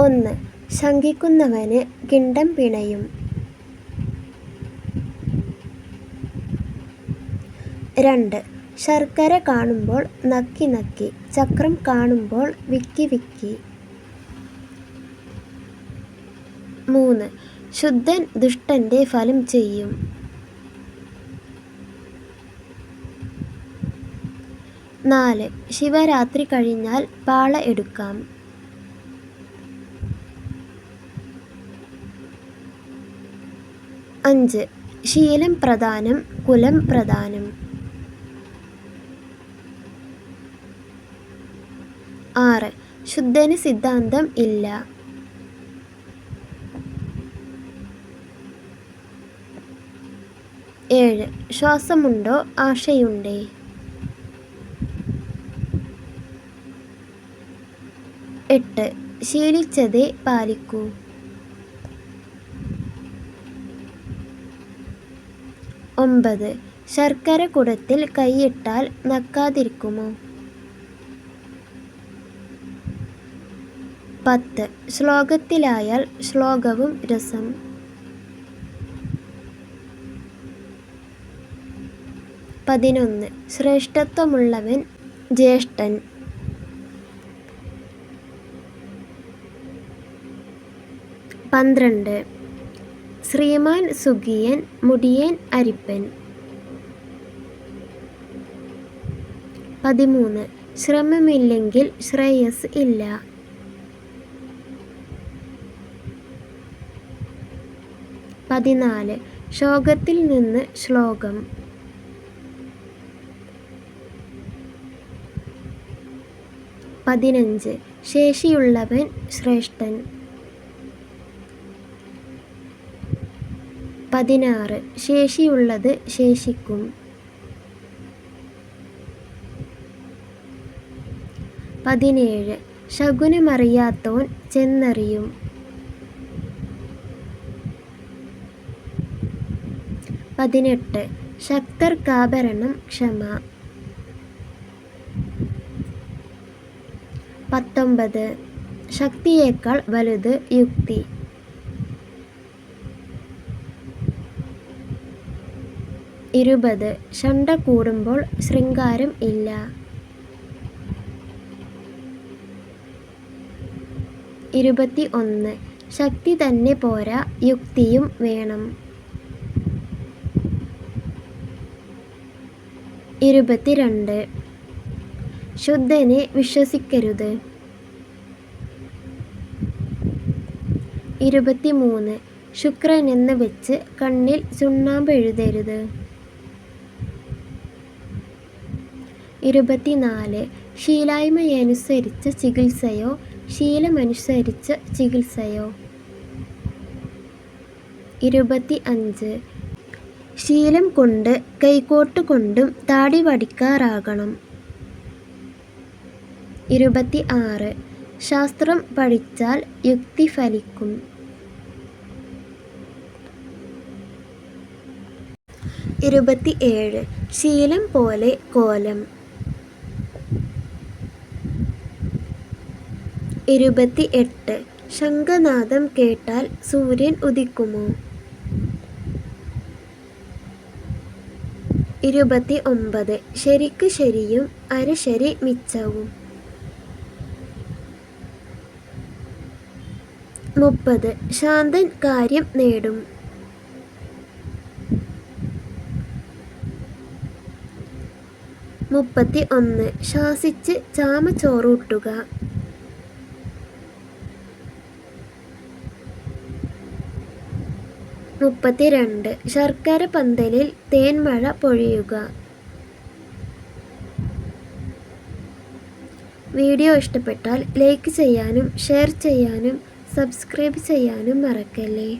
ഒന്ന്. ശങ്കിക്കുന്നവന് കിണ്ടം പിണയും. രണ്ട്. ശർക്കര കാണുമ്പോൾ നക്കി നക്കി ചക്രം കാണുമ്പോൾ വിക്കി വിക്കി. മൂന്ന്. ശുദ്ധൻ ദുഷ്ടന്റെ ഫലം ചെയ്യും. നാല്. ശിവരാത്രി കഴിഞ്ഞാൽ പാള എടുക്കാം. അഞ്ച്. ശീലം പ്രധാനം കുലം പ്രധാനം. ആറ്. ശുദ്ധന് സിദ്ധാന്തം ഇല്ല. ഏഴ്. ശ്വാസമുണ്ടോ? ആശയുണ്ടേ? എട്ട്. ശീലിച്ചതേ പാലിക്കൂ. ഒമ്പത്. ശർക്കര കുടത്തിൽ കൈയിട്ടാൽ നക്കാതിരിക്കുമോ? പത്ത്. ശ്ലോകത്തിലായാൽ ശ്ലോകവും രസം. പതിനൊന്ന്. ശ്രേഷ്ഠത്വമുള്ളവൻ ജ്യേഷ്ഠൻ. പന്ത്രണ്ട്. ശ്രീമാൻ സുഗിയൻ മുടിയൻ അരിപ്പൻ. പതിമൂന്ന്. ശ്രമമില്ലെങ്കിൽ ശ്രേയസ് ഇല്ല. പതിനാല്. ശോകത്തിൽ നിന്ന് ശ്ലോകം. പതിനഞ്ച്. ശേഷിയുള്ളവൻ ശ്രേഷ്ഠൻ. പതിനാറ്. ശേഷിയുള്ളത് ശേഷിക്കും. പതിനേഴ്. ശകുനമറിയാത്തോൻ ചെന്നറിയും. പതിനെട്ട്. ശക്തർക്കാഭരണം ക്ഷമ. പത്തൊമ്പത്. ശക്തിയേക്കാൾ വലുത് യുക്തി. ഇരുപത്. ശണ്ട കൂടുമ്പോൾ ശൃംഗാരം ഇല്ല. ഇരുപത്തി ഒന്ന് ശക്തി തന്നെ പോരാ യുക്തിയും വേണം. ഇരുപത്തിരണ്ട്. ശുദ്ധനെ വിശ്വസിക്കരുത്. ഇരുപത്തിമൂന്ന്. ശുക്രനെന്ന് വെച്ച് കണ്ണിൽ ചുണ്ണാമ്പ് എഴുതരുത്. ഇരുപത്തിനാല്. ശീലായ്മയനുസരിച്ച് ചികിത്സയോ? ശീലമനുസരിച്ച് ചികിത്സയോ? ഇരുപത്തി അഞ്ച് ശീലം കൊണ്ട് കൈക്കോട്ട് കൊണ്ടും താടി വടിക്കാറാകണം. ഇരുപത്തി ആറ് ശാസ്ത്രം പഠിച്ചാൽ യുക്തി ഫലിക്കും. ഇരുപത്തി ഏഴ് ശീലം പോലെ കോലം. ഇരുപത്തി എട്ട് ശംഖനാദം കേട്ടാൽ സൂര്യൻ ഉദിക്കുമോ? ഇരുപത്തി ഒമ്പത് ശരിക്ക് ശരിയും അരശരി മിച്ചവും. മുപ്പത്. ശാന്തൻ കാര്യം നേടും. മുപ്പത്തി ഒന്ന് ശാസിച്ച് ചാമ ചോറൂട്ടുക മുപ്പത്തിരണ്ട്. ശർക്കര പന്തലിൽ തേൻമഴ പൊഴിയുക. വീഡിയോ ഇഷ്ടപ്പെട്ടാൽ ലൈക്ക് ചെയ്യാനും ഷെയർ ചെയ്യാനും സബ്സ്ക്രൈബ് ചെയ്യാനും മറക്കല്ലേ?